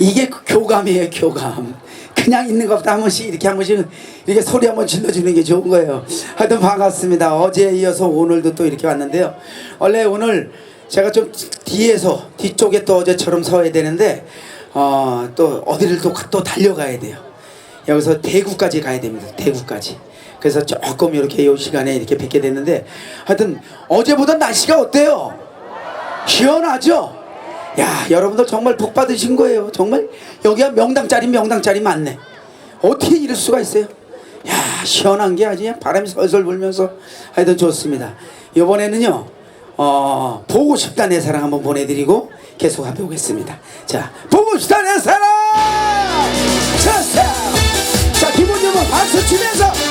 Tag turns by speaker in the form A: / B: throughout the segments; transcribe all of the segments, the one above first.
A: 이게 그 교감이에요, 교감. 그냥 있는 것보다 한 번씩 이렇게 한 번씩 이렇게 소리 한 번 질러주는 게 좋은 거예요. 하여튼 반갑습니다. 어제에 이어서 오늘도 또 이렇게 왔는데요. 원래 오늘 제가 좀 뒤에서 뒤쪽에 또 어제처럼 서야 되는데 어, 또 어디를 또, 또 달려가야 돼요. 여기서 대구까지 가야 됩니다. 대구까지. 그래서 조금 이렇게 이 시간에 이렇게 뵙게 됐는데 하여튼 어제보다 날씨가 어때요? 시원하죠? 야 여러분들 정말 복 받으신 거예요. 정말? 여기가 명당짜리 명당짜리 많네. 어떻게 이럴 수가 있어요? 야 시원한 게 아주 그냥 바람이 설설 불면서. 하여튼 좋습니다. 이번에는요 어 보고 싶다 내 사랑 한번 보내드리고 계속 해보겠습니다. 자 보고 싶다 내 사랑! 자, 자 기본적으로 박수 치면서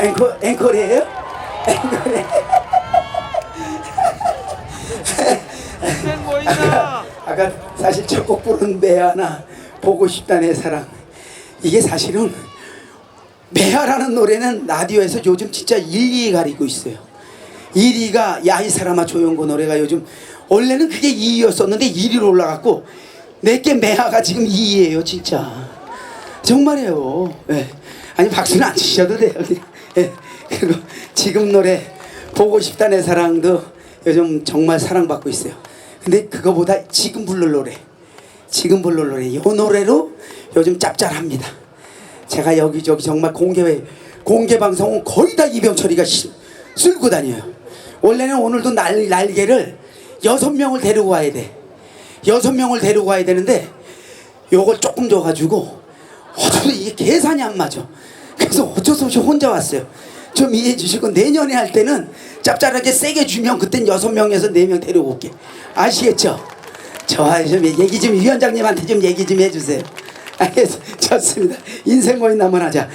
A: 앵커 앵커 앵콜이에요? 앵콜이
B: 보인다.
A: 아까 사실 첫곡 부른 매하나 보고 싶다 내 사랑 이게 사실은 매하라는 노래는 라디오에서 요즘 진짜 1, 2위 가리고 있어요 1위가 야 이 사람아 조용고 노래가 요즘 원래는 그게 2위였었는데 1위로 올라갔고 내게 매하가 지금 2위예요 진짜 정말이에요 예. 아니 박수는 안 치셔도 돼요 그냥. 예. 그리고 지금 노래 보고 싶다 내 사랑도 요즘 정말 사랑받고 있어요 근데 그거보다 지금 부를 노래 지금 부를 노래 이 노래로 요즘 짭짤합니다 제가 여기저기 정말 공개 공개 방송은 거의 다 이병철이가 시- 쓸고 다녀요 원래는 오늘도 날, 날개를 여섯 명을 데리고 와야 돼 여섯 명을 데리고 가야 되는데 요걸 조금 줘가지고 어쩌서 이게 계산이 안 맞아. 그래서 어쩔 수 없이 혼자 왔어요. 좀 이해해 주시고 내년에 할 때는 짭짤하게 세게 주면 그땐 여섯 명에서 네 명 데리고 올게. 아시겠죠? 좋아요. 좀 얘기 좀 위원장님한테 좀 얘기 좀 해주세요. 알겠어. 좋습니다. 인생 모임 한번 하자.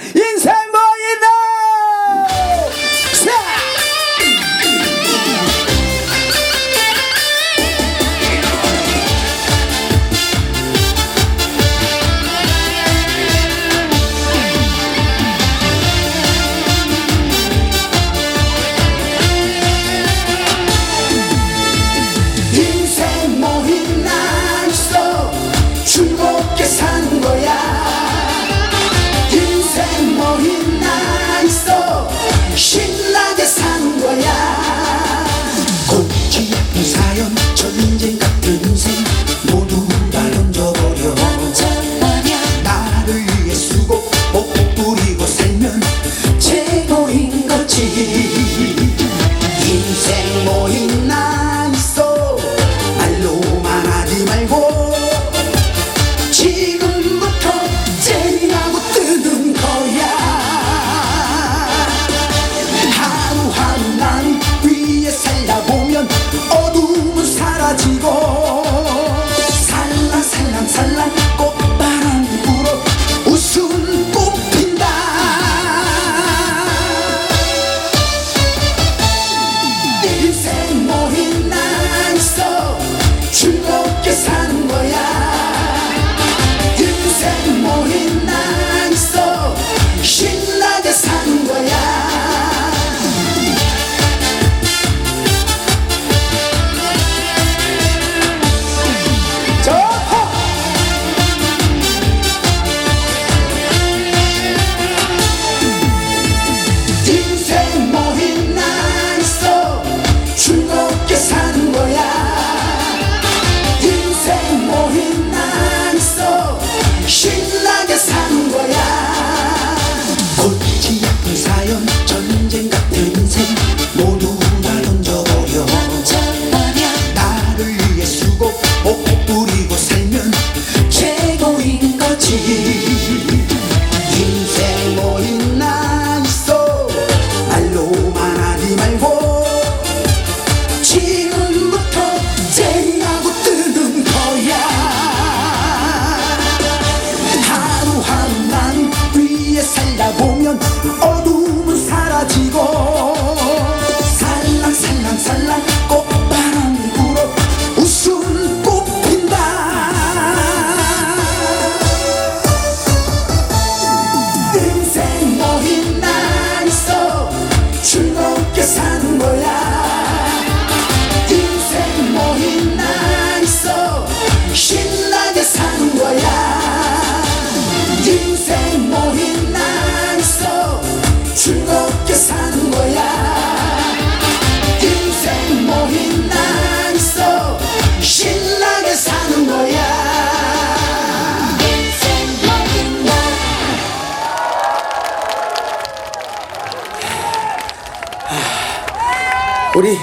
A: 우리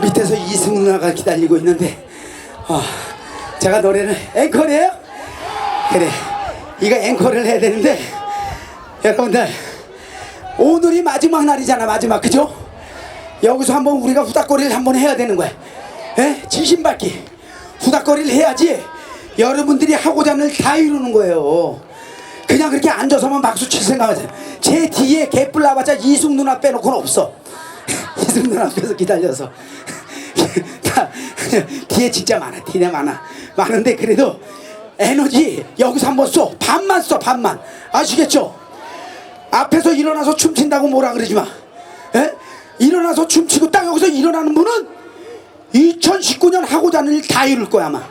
A: 밑에서 이승 누나가 기다리고 있는데 어, 제가 노래를 앵콜이에요? 그래 이거 앵콜을 해야 되는데 여러분들 오늘이 마지막 날이잖아 마지막 그죠? 여기서 한번 우리가 후닥거리를 한번 해야 되는 거야 에? 진심받기 후닥거리를 해야지 여러분들이 하고자 하는 일다 이루는 거예요 그냥 그렇게 앉아서만 박수 칠 생각하세요 제 뒤에 개뿔 나봤자 이승 누나 빼놓고는 없어 이 승 누나 앞에서 기다려서. 다 뒤에 진짜 많아 뒤에 많아. 많은데 그래도 에너지 여기서 한번 써 반만 써 반만. 아시겠죠? 앞에서 일어나서 춤춘다고 뭐라 그러지 마. 에? 일어나서 춤추고 딱 여기서 일어나는 분은 2019년 하고자 하는 일 다 이룰 거야 아마.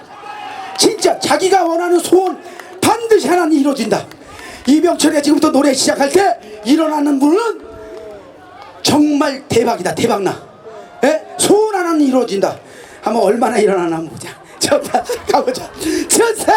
A: 진짜 자기가 원하는 소원 반드시 하나는 이루어진다. 이병철이 지금부터 노래 시작할 때 일어나는 분은 정말 대박이다 대박나. 예? 소원 하나는 이루어진다. 한번 얼마나 일어나나 보자. 좋다 가보자. 좋다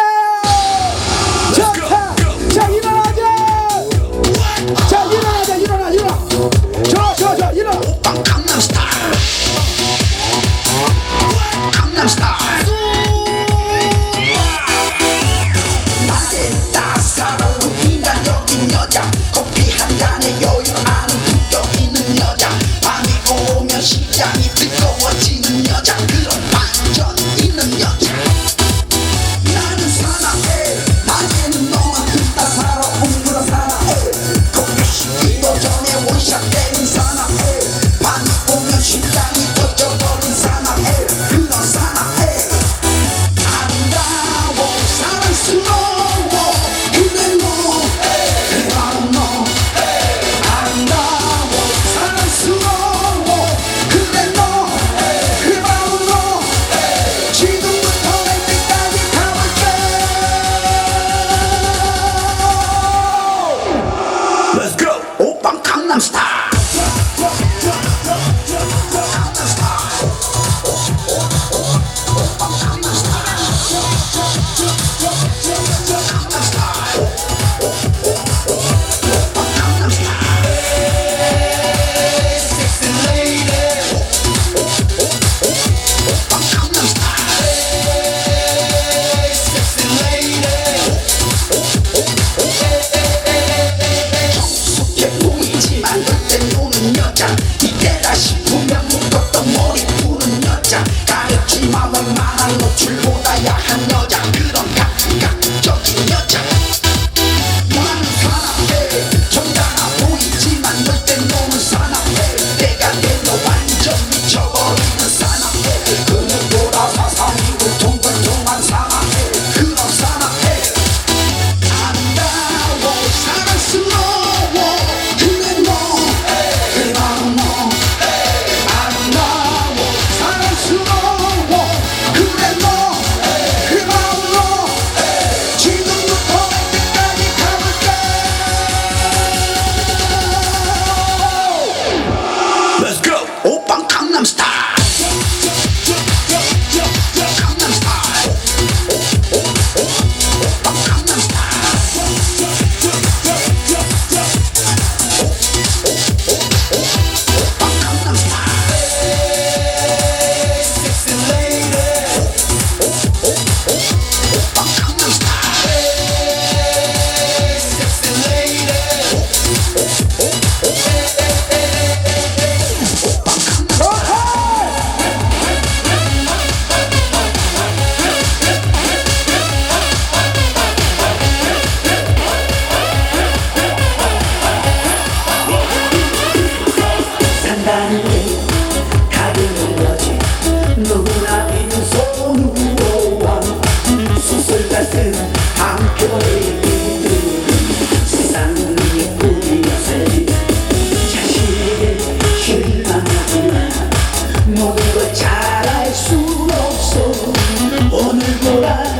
A: 오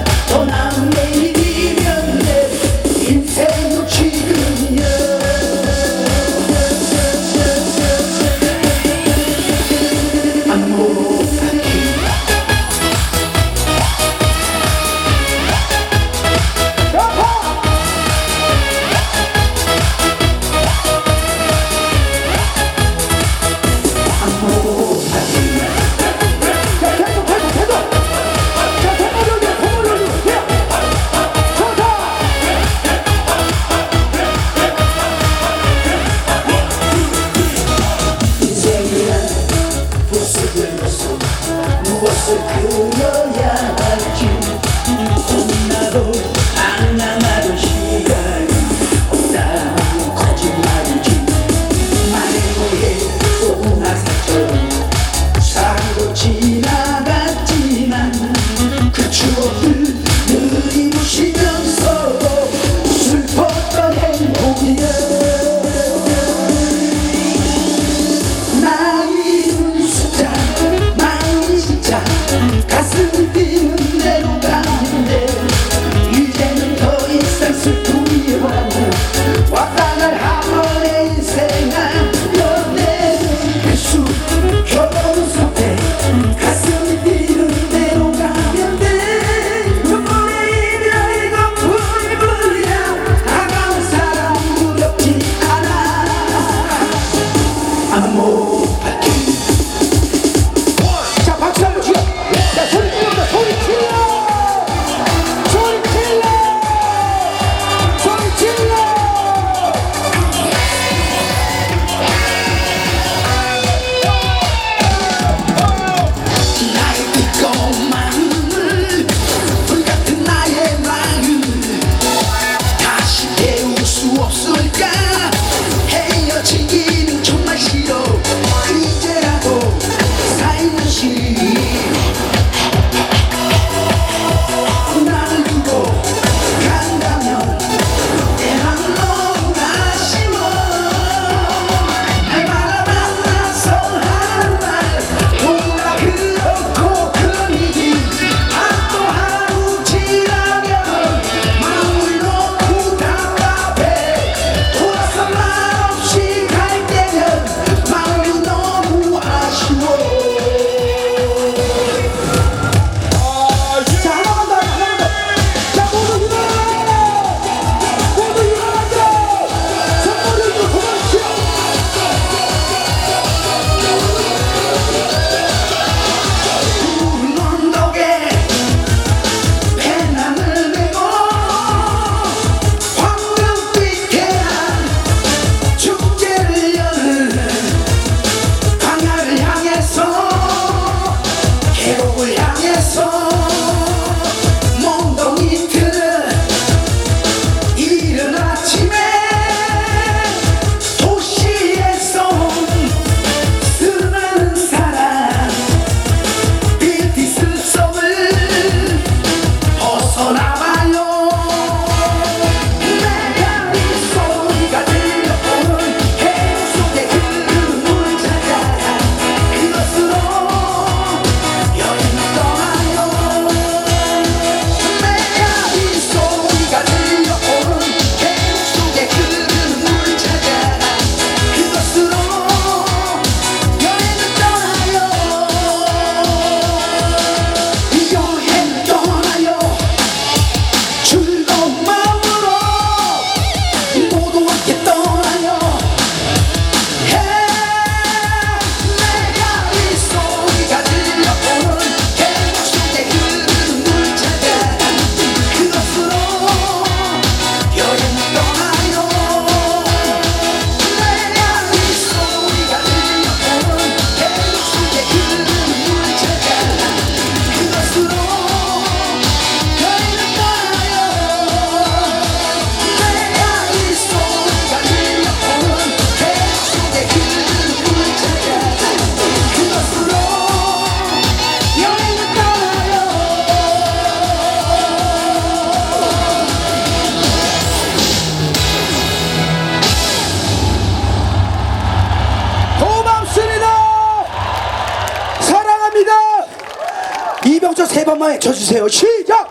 A: 외쳐주세요. 시작!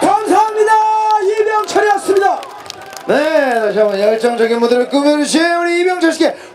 A: 감사합니다. 이병철이었습니다.
C: 네 다시 한번 열정적인 무대를 꾸며주신 우리 이병철 씨께